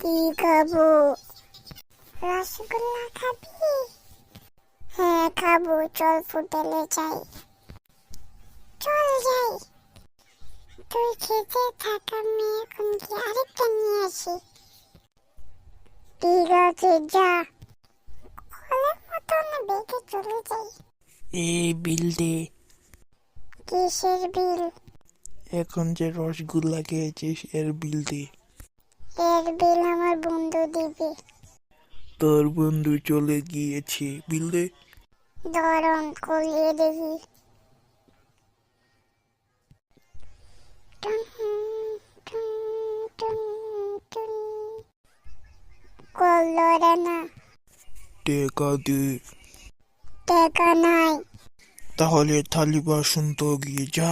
কি খাব রসগোল্লা খাবি? হ্যাঁ খাব। চল ফুটেলে যাই। চল যাই। তুই খেতে থাক আমি এখন কি আরেকটা নিয়ে আসি। ঠিক আছে যা। কলের মতন বেগে চলে যাই। এ বিল দে। কিসের বিল? এখন যে রসগোল্লা খেয়েছিস এর বিল দে। এর বিল আমার বন্ধু দিবে। তোর বন্ধু চলে গিয়েছে বিলে ধরন করিয়ে দেখি করল না। টেকা দে। টেকা নাই। তাহলে থালি বাসন তো গিয়ে যা।